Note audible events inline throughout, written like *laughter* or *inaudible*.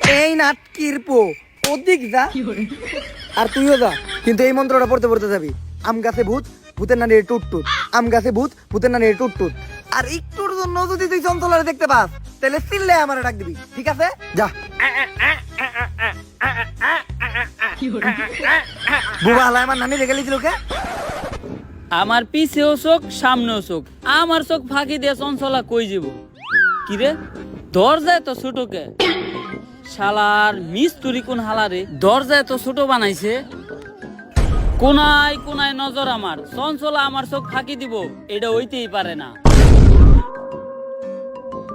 এই নাটকির পো ওদিক যা। আর তুইও যা। কিন্তু এই মন্ত্রটা পড়তে পড়তে যাবি। আম গাছে ভূত ভূতের নানি টুট টুট। আম গাছে ভূত ভূতের নানি টুট টুট। আর একটুর জন্য যদি তুই চঞ্চলারে দেখতে পাস তাহলে চিল্লে আমার ডাক দিবি। ঠিক আছে? যা। বুবা হালাই আমার নানি রেখে লিছিল কে? আমার পিছেও চোখ সামনেও চোখ। আমার চোখ ফাঁকি দিয়ে চঞ্চলা কই যাব? কিরে? দরজায় তো ছোটকে শালার মিস্তুরি কোন হালারে? দরজায় তো ছোট বানাইছে। কোনায় কোনায় নজর আমার। চঞ্চলা আমার চোখ ফাঁকি দিব, এটা হইতেই পারে না।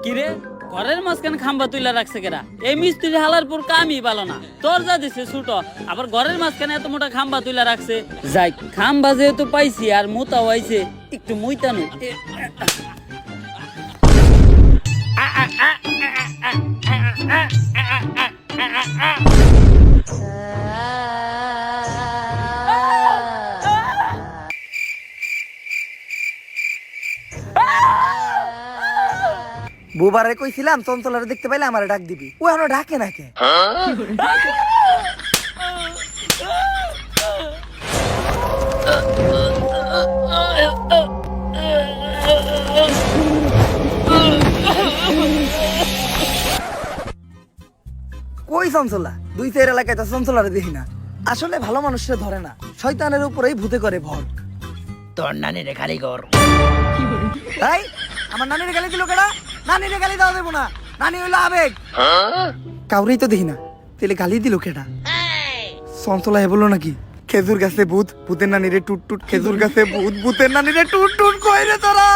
কিরে, ঘরের মাঝখানে খাম্বা তুইলা রাখছে কেরা? এই মিস্ত্রি হালার পর কামই ভালো না। দরজা দিছে ছোট, আবার ঘরের মাঝখানে এত মোটা খাম্বা তুইলা রাখছে। যাই, খাম্বা যেহেতু পাইছি আর মোতাও আইছে, একটু মুইতানো। বুবারে কইছিলাম চঞ্চলারে দেখতে পাইলে আমার ডাক দিবি। ও এখনও ডাকে না *laughs* কই চঞ্চলা? দুই চার এলাকায় তো চঞ্চলারে দেখি না। আসলে ভালো মানুষরা ধরে না। শয়তানের উপরেই ভূতে করে ভর। তোর নানি রে কারিগর তাই আমার নানির গালি দিল কেডা? নানির গালি দাও দেবো না। নানি হইল আবেগ। কাউরেই তো দেখি না। তেলে গালি দিল কেডা? চঞ্চলা হে বলল নাকি খেজুর গাছে ভূত ভূতের নানিরে টুট টুট খেজুর গাছে ভূত ভূতের নানিরে টুট টুট কইরে তোরা।